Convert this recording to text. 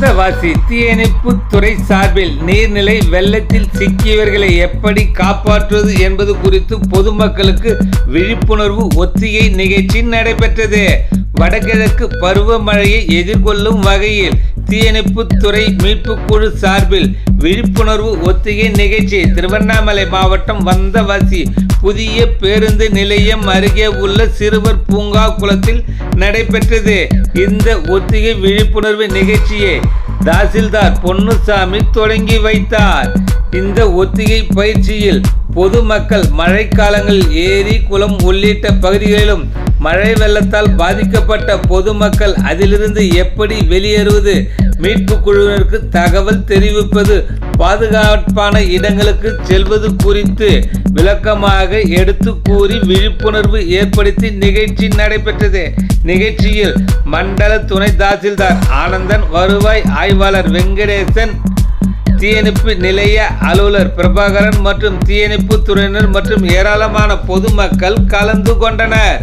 வந்தவாசி தீயணைப்பு துறை சார்பில் நீர்நிலை வெள்ளத்தில் சிக்கியவர்களை எப்படி காப்பாற்றுவது என்பது குறித்து பொதுமக்களுக்கு விழிப்புணர்வு ஒத்திகை நிகழ்ச்சி நடைபெற்றது. வடகிழக்கு பருவமழையை எதிர்கொள்ளும் வகையில் தீயணைப்பு துறை மீட்பு குழு சார்பில் விழிப்புணர்வு ஒத்திகை நிகழ்ச்சி திருவண்ணாமலை மாவட்டம் வந்தவாசி புதிய பேருந்து நிலையம் அருகே உள்ள சிறுவர் பூங்கா குளத்தில் நடைபெற்றது. இந்த ஒத்திகை விழிப்புணர்வு நிகழ்ச்சியை தாசில்தார் பொன்னுசாமி தொடங்கி வைத்தார். இந்த ஒத்திகை பயிற்சியில் பொதுமக்கள் மழைக்காலங்களில் ஏரி குளம் உள்ளிட்ட பகுதிகளிலும் மழை வெள்ளத்தால் பாதிக்கப்பட்ட பொதுமக்கள் அதிலிருந்து எப்படி வெளியேறுவது? மீட்பு குழுவினருக்கு தகவல் தெரிவிப்பது பாதுகாப்பான இடங்களுக்கு செல்வது குறித்து விளக்கமாக எடுத்து கூறி விழிப்புணர்வு ஏற்படுத்தி நிகழ்ச்சி நடைபெற்றது. நிகழ்ச்சியில் மண்டல துணை தாசில்தார் ஆனந்தன் வருவாய் ஆய்வாளர் வெங்கடேசன் தீயணைப்பு நிலைய அலுவலர் பிரபாகரன் மற்றும் தீயணைப்பு துறையினர் மற்றும் ஏராளமான பொதுமக்கள் கலந்து கொண்டனர்.